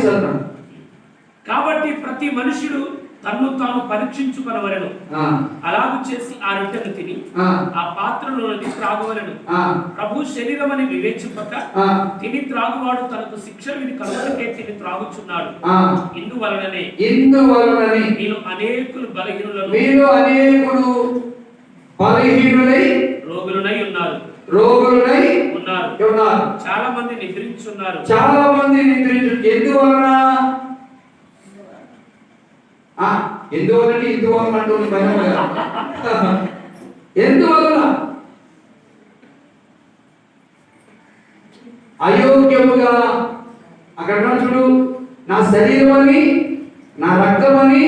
చదువు కాబట్టి ప్రతి మనుషుడు తన్ను తాను పరీక్షించుకొనవలెను. అలాగు చేసి ఆ రొట్టెను తిని ఆ, పాత్రలోని త్రాగవలెను. ప్రభు శరీరమని వివేచింపక ఆ, తిని త్రాగువాడు తనకు శిక్ష విధి కలుగుటకే తిని త్రాగుచున్నాడు. ఇందువలననే ఇందువలనని మీలో అనేకులు బలహీనులను మీరు అనేకులు బలహీనులై రోగులునై ఉన్నారు రోగులై ఉన్నారు ఉన్నారు చాలా మంది నిద్రించున్నారు. చాలా మంది నిద్రించు ఎందువలన? ఎందువలన ఎందువలన అంటుంది భయం ఎందువలన? అయోగ్యముగా అక్కడ చూడు నా శరీరం అని నా రక్తం అని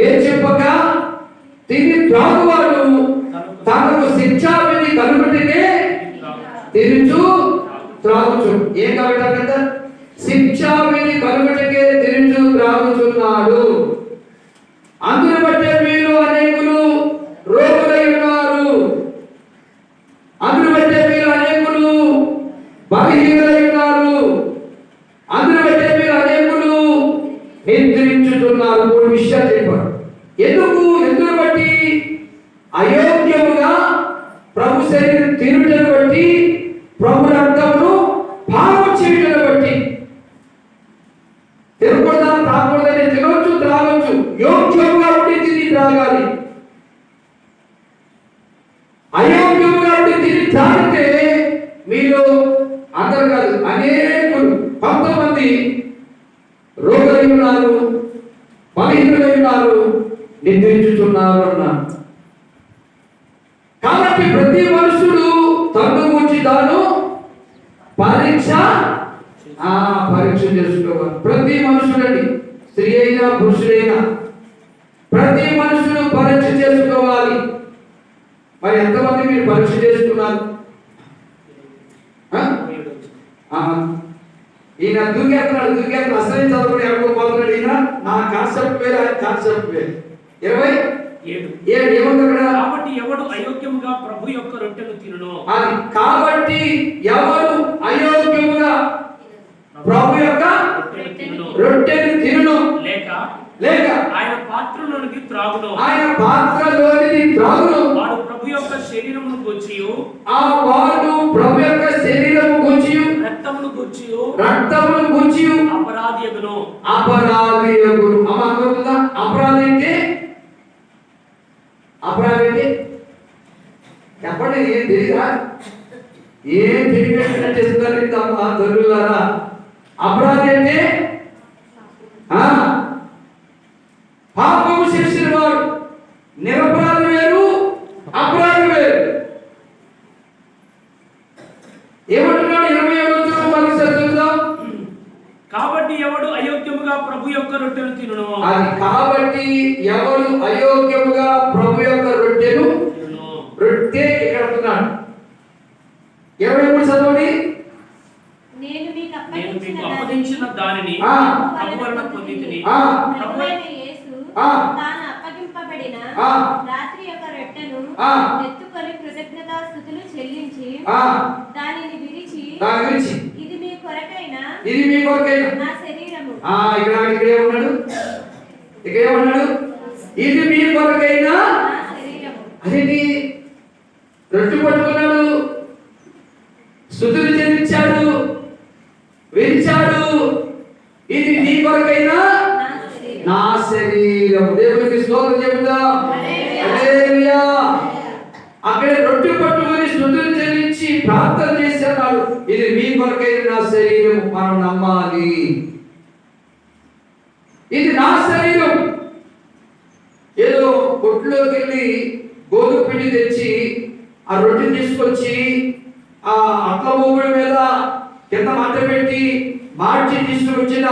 ఏ చెప్పక తిని త్రాగువాడు. తనకు శిక్షా విధి కలుగుటికే తిరుచు త్రాగుచు ఏం కాబట్టి కదా శిక్షా విధి కలుగుటకే తిరుచు త్రాగుచున్నాడు. అందును బట్టే మీరు అనేకులు రోగులై ఉన్నారు. అందును బట్టే మీరు అనేకులు బలహీనులై ఉన్నారు. అందును బట్టే మీరు అనేకులు నిద్రించుతున్నారు. మూడు విషయాలు చెప్పారు ఎందుకు? ఎందుకు బట్టి అయోగ్యముగా ప్రభు శరీరం తిరుగుటను ఉండి మీరు అందరు కాదు అనేకులు కొంతమంది రోగులై ఉన్నారు బలహీనులై ఉన్నారు నిద్రించుతున్నారు అన్నారు కాబట్టి ప్రతి మనుషుడు తను గురించి తాను పరీక్ష ఆ పరీక్ష చేసుకోవాలి. ప్రతి మనుషుడండి స్త్రీ అయినా పురుషుడైనా ప్రతి మనుషుడు పరీక్ష చేసుకోవాలి మరి ఎంతమంది మీరు పరీక్ష చేసుకున్నారు. ఈయన దూకేస్తున్నాడు దూకేస్తున్నాడు అసలు చదువుకుని ఎక్కడికో పోతున్నాడు ఈయన? నా కాన్సెప్ట్ వేరే ఆయన కాన్సెప్ట్ వేరే. ఇరవై? ఏడు. ఏడు ఏముంది అక్కడ కాబట్టి ఎవడు అయోగ్యముగా ప్రభు యొక్క రొట్టెను తినునో? కాబట్టి ఎవరు శరీరమును గొచ్చియు ఆ వాడు ప్రభు యొక్క శరీరము గుంచి రక్తమును గొచ్చియు రక్తమును గుంచి అపరాధియగును అపరాధి యగును అమ్మ అర్థమవుతుందా అపరాధి అంటే అపరాధి అంటే చెప్పండి ఏం తెలియదా ఏం తెలియకుండా చేస్తున్నారు ఇంత అమ్మ తల్లులారా? అపరాధి అంటే ఆ, పాపము చేసిన వాడు నిరపరాధి వేరు అపరాధి వేరు ఏమంటున్నాడు ఇరవై ఏడు వచ్చిన మళ్ళీ చదువుదాం కాబట్టి ఎవడు అయోగ్యముగా ప్రభు యొక్క రొట్టెను తినునో అది కాబట్టి ఎవరు అయోగ్యముగా ప్రభు యొక్క రొట్టెను. రొట్టె ఇక్కడ అంటున్నాడు ఇరవై మూడు చదవండి నేను మీకు అప్పగించిన దానిని వలన పొందితిని. తాను అప్పగింపబడిన. రాత్రి యొక్క రొట్టెను ఆ. ఎత్తుకొని కృతజ్ఞతా స్థుతులు చెల్లించి ఆ దానిని విరిచి దాని గురించి ఇది మీ కొరకైన ఇది మీ కొరకైనా ఇక్కడ ఇక్కడే ఉన్నాడు. ఇక్కడే ఉన్నాడు. ఇది మీ కొరకైనా అదేంటి రొట్టె పట్టుకున్నాడు. స్థుతులు చెల్లించాడు. విరిచాడు. ఇది నీ కొరకైనా నా శరీరం దేవునికి స్తోత్రం హల్లెలూయా. అక్కడ రొట్టె పట్టుకొని స్థుతులు చెల్లించి ప్రార్థన చేస్తున్నాడు ఇది మీ కొరకైన నా శరీరం మనం నమ్మాలి. ఇది నా శరీరం. ఏదో కొట్టులోకి వెళ్ళి గోధుమ పిండి తెచ్చి ఆ రొట్టె తీసుకొచ్చి ఆ అట్ల మూగుడి మీద కింద మంట పెట్టి మార్చి తీసుకొచ్చిన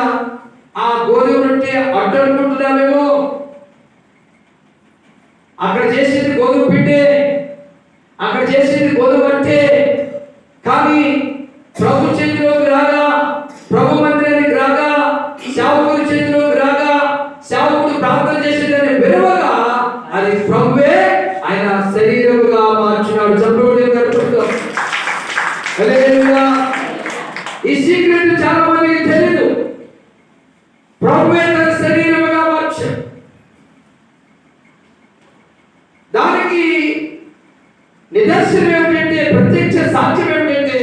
ఆ గోధుమ రొట్టె అడ్డు అనుకుంటున్నామేమో అక్కడ చేసేది గోధుమ పిండే అక్కడ చేసేది గోధుమ అంటే కానీ నిదర్శనం ఏమిటంటే ప్రత్యక్ష సాక్ష్యం ఏమిటంటే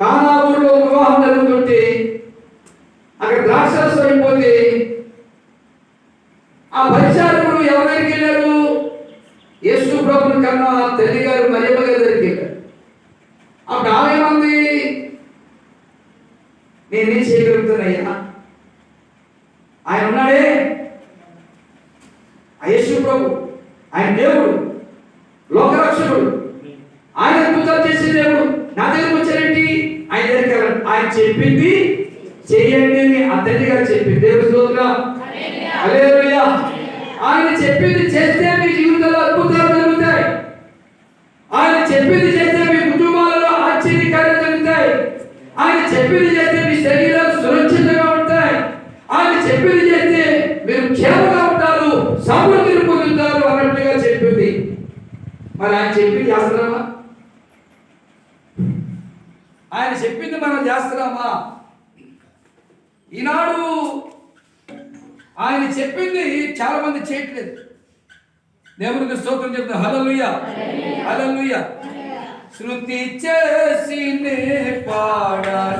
కానా వివాహం జరుగుతుంటే అక్కడ ద్రాక్షరసం అయిపోతే ఆ పరిచారకుడు ఎవరికి వెళ్ళారు? యేసు ప్రభుని కన్నా తల్లి గారు మరియమ్మ గారి దగ్గరికి వెళ్ళారు. అప్పుడు ఆమెమంది నేనేం చేయగలుగుతున్నాయ్యా ఆయన ఉన్నాడే? ఆ యేసు ప్రభు ఆయన దేవుడు. లోకరక్షకుడు. ఆయన అద్భుతాలు చేసే దేవుడు. నా దగ్గరకు వచ్చారేంటి? ఆయన వెళ్ళండి. ఆయన చెప్పింది చేయండి అని తల్లి గారు చెప్పింది. దేవుడు స్తోత్రం. ఆయన చెప్పింది చేస్తే మీ జీవితంలో అద్భుతాలు మరి ఆయన చెప్పింది చేస్తున్నామా ఆయన చెప్పింది మనం చేస్తున్నామా? ఈనాడు ఆయన చెప్పింది చాలా మంది చేయట్లేదు. దేవునికి స్తోత్రం చెప్తాం హలలుయ హలలుయ శృతి చేసి పాడ